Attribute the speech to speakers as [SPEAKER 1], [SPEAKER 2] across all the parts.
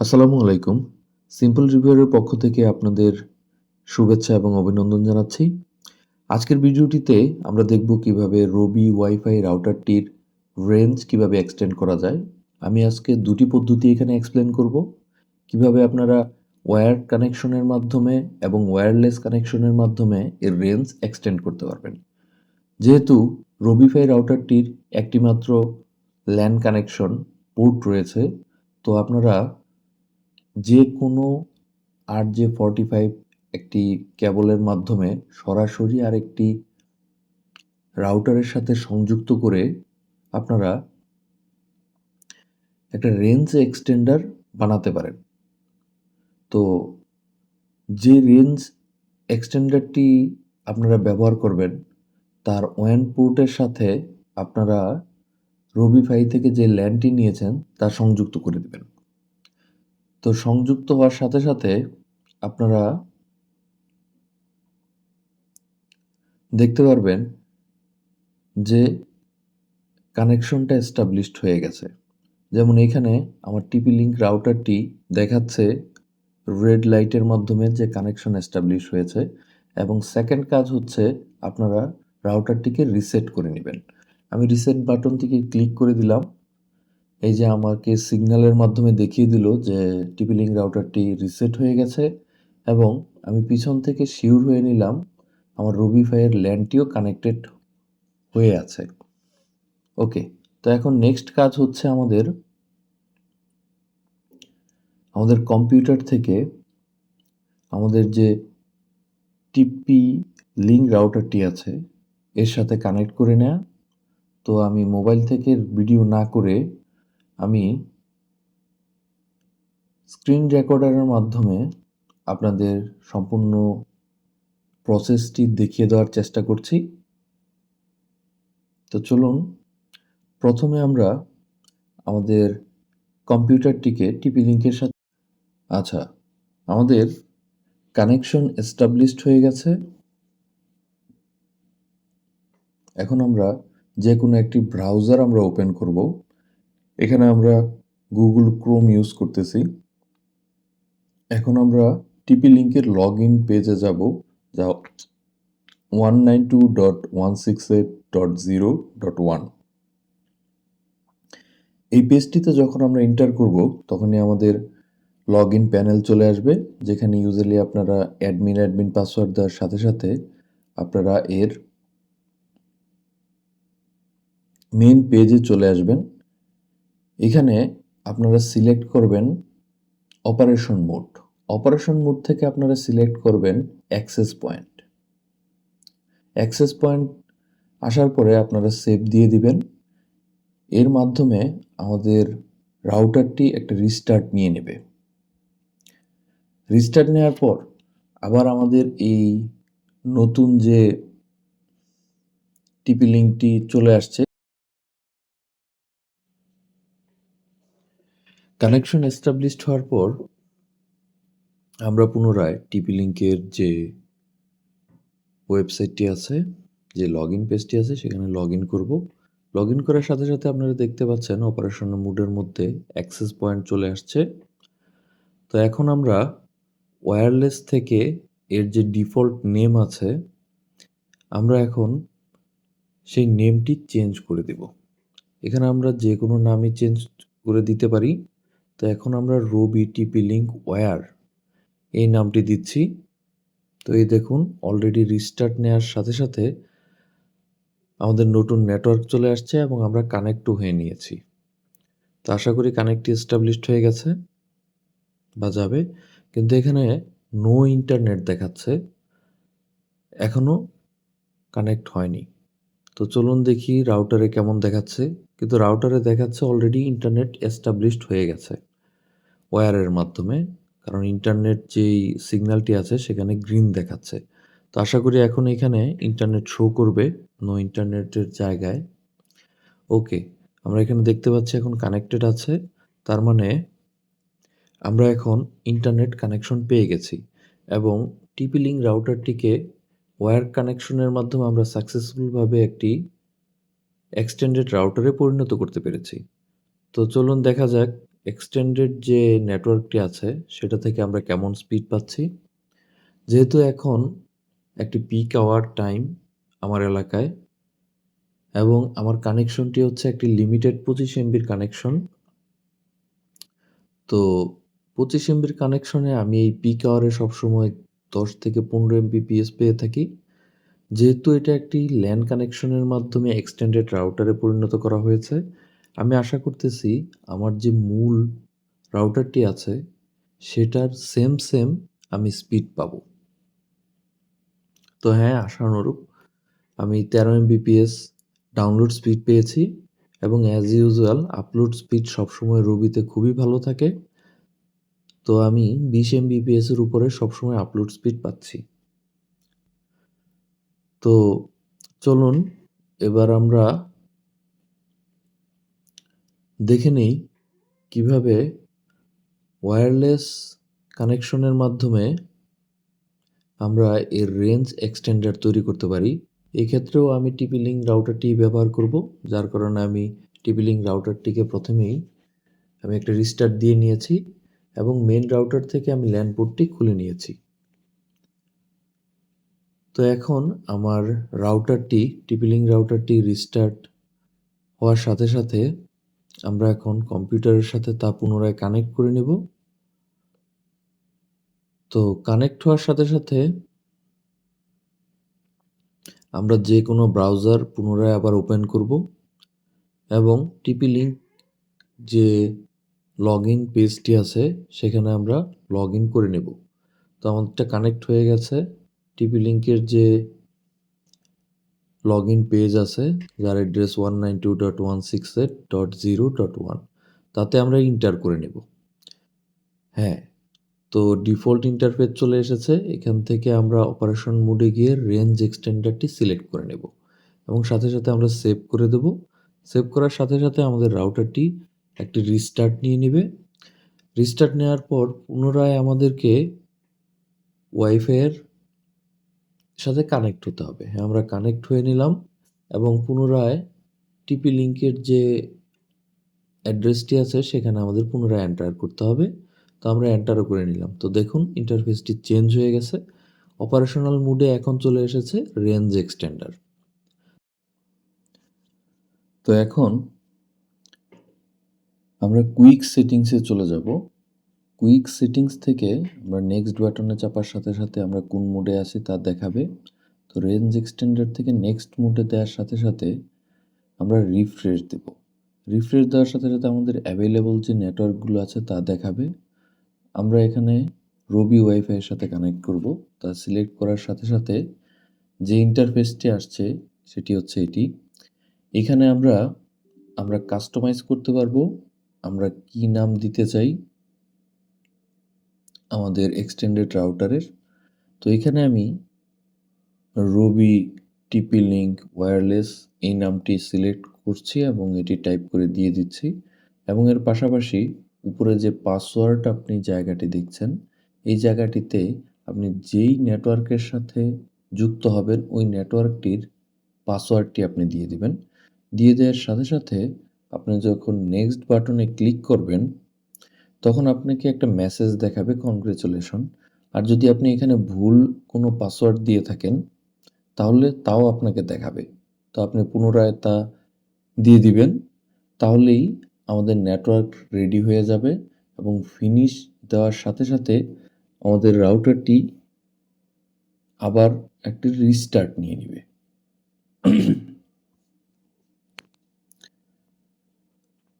[SPEAKER 1] আসসালামু আলাইকুম। সিম্পল রিভিউয়ের পক্ষ থেকে আপনাদের শুভেচ্ছা এবং অভিনন্দন জানাচ্ছি। আজকের ভিডিওটিতে আমরা দেখব কীভাবে রবি ওয়াইফাই রাউটারটির রেঞ্জ কীভাবে এক্সটেন্ড করা যায়। আমি আজকে দুটি পদ্ধতি এখানে এক্সপ্লেন করব। কীভাবে আপনারা ওয়্যার কানেকশনের মাধ্যমে এবং ওয়্যারলেস কানেকশনের মাধ্যমে এর রেঞ্জ এক্সটেন্ড করতে পারবেন। যেহেতু রবিফাই রাউটারটির একটিমাত্র ল্যান কানেকশন পোর্ট রয়েছে, তো আপনারা যে কোনো আর জে ফর্টি ফাইভ একটি কেবলের মাধ্যমে সরাসরি আরেকটি রাউটারের সাথে সংযুক্ত করে আপনারা একটা রেঞ্জ এক্সটেন্ডার বানাতে পারেন। তো যে রেঞ্জ এক্সটেন্ডারটি আপনারা ব্যবহার করবেন, তার ওয়ান পোর্টের সাথে আপনারা রবিফাই থেকে যে ল্যান্ডটি নিয়েছেন, তা সংযুক্ত করে দেবেন। তো সংযুক্ত হওয়ার সাথে সাথে আপনারা দেখতে পারবেন যে কানেকশনটা এস্টাবলিশড হয়ে গেছে। যেমন এখানে আমার টিপি লিঙ্ক রাউটারটি দেখাচ্ছে রেড লাইটের মাধ্যমে যে কানেকশন এস্টাবলিশ হয়েছে এবং সেকেন্ড কাজ হচ্ছে আপনারা রাউটারটিকে রিসেট করে নেবেন। আমি রিসেট বাটনটিকে ক্লিক করে দিলাম। এই যে আমাকে সিগন্যালের মাধ্যমে দেখিয়ে দিল যে টিপি লিঙ্ক রাউটারটি রিসেট হয়ে গেছে এবং আমি পিছন থেকে শিওর হয়ে নিলাম আমার রবি রবিফাইয়ের ল্যান্ডটিও কানেক্টেড হয়ে আছে। ওকে, তো এখন নেক্সট কাজ হচ্ছে আমাদের আমাদের কম্পিউটার থেকে আমাদের যে টিপি লিঙ্ক রাউটারটি আছে এর সাথে কানেক্ট করে নেওয়া তো আমি মোবাইল থেকে ভিডিও না করে আমি স্ক্রিন রেকর্ডারের মাধ্যমে আপনাদের সম্পূর্ণ প্রসেসটি দেখিয়ে দেওয়ার চেষ্টা করছি। তো চলুন, প্রথমে আমরা আমাদের কম্পিউটারটিকে টিপি লিঙ্কের সাথে আচ্ছা আমাদের কানেকশন এস্টাবলিশড হয়ে গেছে। এখন আমরা যে কোনো একটি ব্রাউজার আমরা ওপেন করব। এখানে আমরা গুগল ক্রোম ইউজ করতেছি। এখন আমরা টিপি লিঙ্কের লগ ইন পেজে যাব, যা one nine two dot one six eight dot zero dot one এই পেজটিতে যখন আমরা এন্টার করব, তখনই আমাদের লগ ইন প্যানেল চলে আসবে, যেখানে ইউজুয়ালি আপনারা অ্যাডমিন অ্যাডমিন পাসওয়ার্ড দেওয়ার সাথে সাথে আপনারা এর মেন পেজে চলে আসবেন। এখানে আপনারা সিলেক্ট করবেন অপারেশন মোড অপারেশন মোড থেকে আপনারা সিলেক্ট করবেন অ্যাক্সেস পয়েন্ট অ্যাক্সেস পয়েন্ট আসার পরে আপনারা সেভ দিয়ে দিবেন। এর মাধ্যমে আমাদের রাউটারটি একটা রিস্টার্ট নিয়ে নেবে। রিস্টার্ট নেওয়ার পর আবার আমাদের এই নতুন যে টিপি লিঙ্কটি চলে আসছে কানেকশন এস্টাবলিশড হওয়ার পর, আমরা পুনরায় টিপি লিঙ্কের যে ওয়েবসাইটটি আছে, যে লগ ইন পেজটি আছে, সেখানে লগ ইন করব। লগ ইন করার সাথে সাথে আপনারা দেখতে পাচ্ছেন অপারেশন মুডের মধ্যে অ্যাক্সেস পয়েন্ট চলে আসছে। তো এখন আমরা ওয়্যারলেস থেকে এর যে ডিফল্ট নেম আছে, আমরা এখন সেই নেমটি চেঞ্জ করে দেব। এখানে আমরা যে কোনো নামই চেঞ্জ করে দিতে পারি। তো এখন আমরা রবি টিপি লিঙ্ক ওয়্যার এই নামটি দিচ্ছি। তো এই দেখুন অলরেডি রিস্টার্ট নেওয়ার সাথে সাথে আমাদের নতুন নেটওয়ার্ক চলে আসছে এবং আমরা কানেক্টও হয়ে নিয়েছি। তো আশা করি কানেক্টটি এস্টাবলিশড হয়ে গেছে বা যাবে। কিন্তু এখানে নো ইন্টারনেট দেখাচ্ছে এখনও কানেক্ট হয়নি। তো চলুন দেখি রাউটারে কেমন দেখাচ্ছে। কিন্তু রাউটারে দেখাচ্ছে অলরেডি ইন্টারনেট এস্টাবলিশড হয়ে গেছে। ওয়্যারের মাধ্যমে, কারণ ইন্টারনেট যেই সিগন্যালটি আছে সেখানে গ্রিন দেখাচ্ছে। তো আশা করি এখন এখানে ইন্টারনেট শো করবে, নো ইন্টারনেটের জায়গায়। ওকে, আমরা এখানে দেখতে পাচ্ছি এখন কানেক্টেড আছে, তার মানে আমরা এখন ইন্টারনেট কানেকশন পেয়ে গেছি এবং টিপি লিঙ্ক রাউটারটিকে ওয়্যার কানেকশনের মাধ্যমে আমরা সাকসেসফুলভাবে একটি এক্সটেন্ডেড রাউটারে পরিণত করতে পেরেছি। তো চলুন দেখা যাক এক্সটেন্ডেড যে নেটওয়ার্কটি আছে, সেটা থেকে আমরা কেমন স্পিড পাচ্ছি? যেহেতু এখন একটি পিক আওয়ার টাইম আমার এলাকায় এবং আমার কানেকশনটি হচ্ছে একটি লিমিটেড পঁচিশ এমবির কানেকশন তো পঁচিশ এমবির কানেকশনে আমি এই পিক আওয়ারে সবসময় দশ থেকে পনেরো এমবি পিএস পেয়ে থাকি। যেহেতু এটা একটি ল্যান কানেকশনের মাধ্যমে এক্সটেন্ডেড রাউটারে পরিণত করা হয়েছে আমি আশা করতেছি আমার যে মূল রাউটারটি আছে, সেটার সেম সেম আমি স্পিড পাবো। তো হ্যাঁ আশানুরূপ আমি তেরো এমবিপিএস ডাউনলোড স্পিড পেয়েছি এবং অ্যাজ ইউজুয়াল আপলোড স্পিড সবসময় রবিতে খুবই ভালো থাকে। তো আমি বিশ এমবিপিএস এর উপরে সবসময় আপলোড স্পিড পাচ্ছি। তো চলুন, এবার আমরা দেখে নেই কীভাবে ওয়্যারলেস কানেকশনের মাধ্যমে আমরা এর রেঞ্জ এক্সটেন্ডার তৈরি করতে পারি। এক্ষেত্রেও আমি টিপি লিঙ্ক রাউটারটি ব্যবহার করব, যার কারণে আমি টিপি লিঙ্ক রাউটারটিকে প্রথমেই আমি একটা রিস্টার্ট দিয়ে নিয়েছি এবং মেন রাউটার থেকে আমি ল্যান্ড পোর্টটি খুলে নিয়েছি। তো এখন আমার রাউটারটি টিপি লিঙ্ক রাউটারটি রিস্টার্ট হওয়ার সাথে সাথে আমরা এখন কম্পিউটারের সাথে তা পুনরায় কানেক্ট করে নেব। তো কানেক্ট হওয়ার সাথে সাথে আমরা যে কোনো ব্রাউজার পুনরায় আবার ওপেন করব এবং টিপি লিঙ্ক যে লগ ইন পেজটি আছে, সেখানে আমরা লগ ইন করে নেব। তো আমাদেরটা কানেক্ট হয়ে গেছে। টিপি লিঙ্কের যে লগ ইন পেজ আছে, যার address one nine two dot one six eight dot zero dot one তাতে আমরা ইন্টার করে নেব। হ্যাঁ তো ডিফল্ট ইন্টারফেস চলে এসেছে। এখান থেকে আমরা অপারেশন মোডে গিয়ে রেঞ্জ এক্সটেন্ডারটি সিলেক্ট করে নেব এবং সাথে সাথে আমরা সেভ করে দেব। সেভ করার সাথে সাথে আমাদের রাউটারটি একটি রিস্টার্ট নিয়ে নেবে। রিস্টার্ট নেওয়ার পর পুনরায় আমাদেরকে ওয়াইফাইয়ের সাথে কানেক্ট হতে হবে। হ্যাঁ আমরা কানেক্ট হয়ে নিলাম এবং পুনরায় টিপি লিঙ্কের যে অ্যাড্রেসটি আছে, সেখানে আমাদের পুনরায় এন্টার করতে হবে। তো আমরা এন্টারও করে নিলাম। তো দেখুন ইন্টারফেসটি চেঞ্জ হয়ে গেছে। অপারেশনাল মুডে এখন চলে এসেছে রেঞ্জ এক্সটেন্ডার তো এখন আমরা কুইক সেটিংসে চলে যাব। কুইক সেটিংস থেকে আমরা নেক্সট বাটনে চাপার সাথে সাথে আমরা কোন মোডে আছি তা দেখাবে। তো রেঞ্জ এক্সটেন্ডার থেকে নেক্সট মোডে দেওয়ার সাথে সাথে আমরা রিফ্রেশ দেব। রিফ্রেশ দেওয়ার সাথে সাথে আমাদের অ্যাভেলেবল যে নেটওয়ার্কগুলো আছে তা দেখাবে। আমরা এখানে রবি ওয়াইফাইয়ের সাথে কানেক্ট করব। তা সিলেক্ট করার সাথে সাথে যে ইন্টারফেসটি আসছে সেটি হচ্ছে এটি। এখানে আমরা আমরা কাস্টমাইজ করতে পারব। আমরা কি নাম দিতে চাই আমাদের এক্সটেন্ডেড রাউটারের তো এখানে আমি রবি টিপি লিঙ্ক ওয়্যারলেস এই নামটি সিলেক্ট করছি এবং এটি টাইপ করে দিয়ে দিচ্ছি। এবং এর পাশাপাশি উপরে যে পাসওয়ার্ড আপনি জায়গাটি দেখছেন, এই জায়গাটিতে আপনি যেই নেটওয়ার্কের সাথে যুক্ত হবেন, ওই নেটওয়ার্কটির পাসওয়ার্ডটি আপনি দিয়ে দিবেন। দিয়ে দেওয়ার সাথে সাথে আপনি যখন নেক্সট বাটনে ক্লিক করবেন তখন আপনাকে একটা মেসেজ দেখাবে কনগ্রেচুলেশন আর যদি আপনি এখানে ভুল কোনো পাসওয়ার্ড দিয়ে থাকেন, তাহলে তাও আপনাকে দেখাবে। তো আপনি পুনরায় তা দিয়ে দিবেন, তাহলেই আমাদের নেটওয়ার্ক রেডি হয়ে যাবে এবং ফিনিশ দেওয়ার সাথে সাথে আমাদের রাউটারটি আবার একটি রিস্টার্ট নিয়ে নেবে।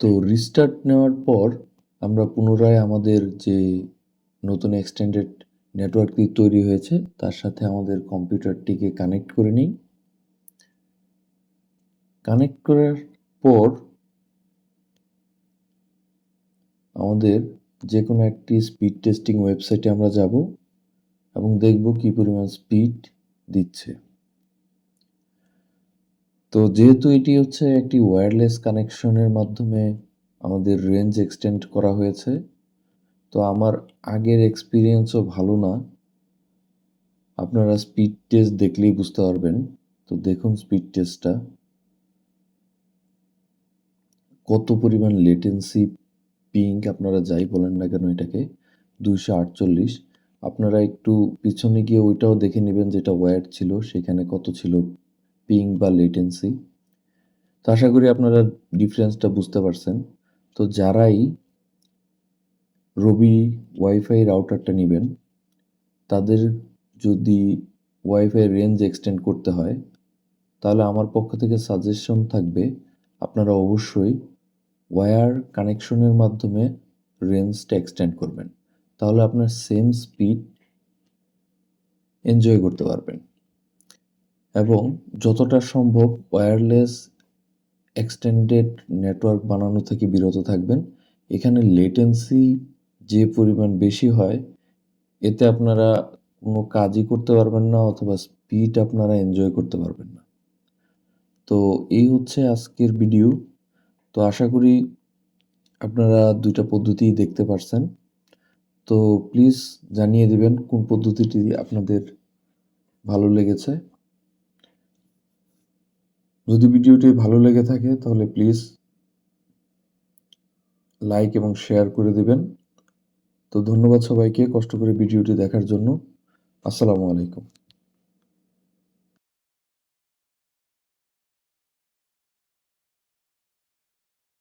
[SPEAKER 1] তো রিস্টার্ট নেওয়ার পর আমরা পুনরায় আমাদের যে নতুন এক্সটেন্ডেড নেটওয়ার্কটি তৈরি হয়েছে, তার সাথে আমাদের কম্পিউটারটিকে কানেক্ট করে নিই। কানেক্ট করার পর আমাদের যে কোনো একটি স্পিড টেস্টিং ওয়েবসাইটে আমরা যাব এবং দেখব কি পরিমাণ স্পিড দিচ্ছে। তো যেহেতু এটি হচ্ছে একটি ওয়্যারলেস কানেকশনের মাধ্যমে আমাদের রেঞ্জ এক্সটেন্ড করা হয়েছে। তো আমার আগের এক্সপিরিয়েন্সও ভালো না। আপনারা স্পিড টেস্ট দেখলেই বুঝতে পারবেন। তো দেখুন স্পিড টেস্টটা কত পরিমাণ লেটেন্সি পিঙ্ক আপনারা যাই বলেন না কেন এটাকে, দুইশো আটচল্লিশ। আপনারা একটু পিছনে গিয়ে ওইটাও দেখে নেবেন যেটা ওয়্যার ছিল, সেখানে কত ছিল পিং বা লেটেন্সি তো আশা করি আপনারা ডিফারেন্সটা বুঝতে পারছেন। তো যারাই রবি ওয়াইফাই রাউটারটা নেবেন, তাদের যদি ওয়াইফাই রেঞ্জ এক্সটেন্ড করতে হয়, তাহলে আমার পক্ষ থেকে সাজেশন থাকবে, আপনারা অবশ্যই ওয়্যার কানেকশনের মাধ্যমে রেঞ্জটা এক্সটেন্ড করবেন। তাহলে আপনার সেম স্পিড এনজয় করতে পারবেন। এবং যতটা সম্ভব ওয়্যারলেস এক্সটেন্ডেড নেটওয়ার্ক বানানো থেকে বিরত থাকবেন। এখানে লেটেন্সি যে পরিমাণ বেশি হয়, এতে আপনারা কোনো কাজই করতে পারবেন না অথবা স্পিড আপনারা এনজয় করতে পারবেন না। তো এই হচ্ছে আজকের ভিডিও তো আশা করি আপনারা দুইটা পদ্ধতিই দেখতে পারছেন। তো প্লিজ জানিয়ে দিবেন কোন পদ্ধতিটি আপনাদের ভালো লেগেছে। যদি ভিডিওটি ভালো লেগে থাকে, তাহলে প্লিজ লাইক এবং শেয়ার করে দেবেন। তো ধন্যবাদ সবাইকে কষ্ট করে ভিডিওটি দেখার জন্য। আসসালামু আলাইকুম।